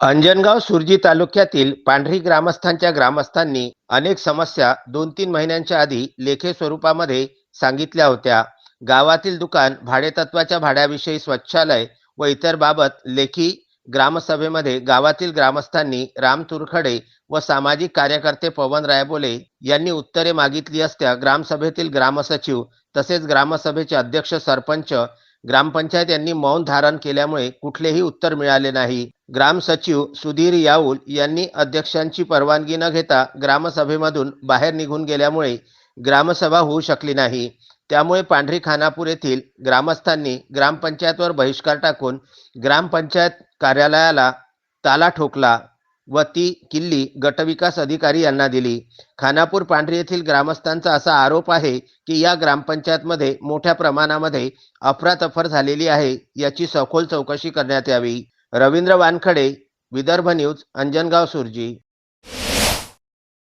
अंजनगाव सुरजी तालुक्यातील पांढरी ग्रामस्थांच्या ग्रामस्थांनी अनेक समस्या दोन तीन महिन्यांच्या आधी लेखी स्वरूपामध्ये सांगितल्या होत्या. गावातील दुकान भाडेतत्वाच्या भाड्याविषयी स्वच्छालय व इतर बाबत लेखी ग्रामसभेमध्ये गावातील ग्रामस्थांनी राम तुरखडे व सामाजिक कार्यकर्ते पवन रायबोले यांनी उत्तरे मागितली असत्या. ग्रामसभेतील ग्रामसचिव तसेच ग्रामसभेचे अध्यक्ष सरपंच ग्रामपंचायत यांनी मौन धारण केल्यामुळे कुठलेही उत्तर मिळाले नाही. ग्रामसचिव सुधीर याऊल यांनी अध्यक्षांची परवानगी न घेता ग्रामसभेमधून बाहेर निघून गेल्यामुळे ग्रामसभा होऊ शकली नाही. त्यामुळे पांढरी खानापूर येथील ग्रामस्थांनी ग्रामपंचायतवर बहिष्कार टाकून ग्रामपंचायत कार्यालयाला ताला ठोकला. व ती किल्ली गटविकास अधिकारी यांना दिली. खानापूर पांढरी येथील ग्रामस्थांचा असा आरोप आहे की या ग्रामपंचायतमध्ये मोठ्या प्रमाणामध्ये अफरातफर झालेली आहे याची सखोल चौकशी करण्यात यावी. रवींद्र वानखडे विदर्भ न्यूज अंजनगाव सुरजी.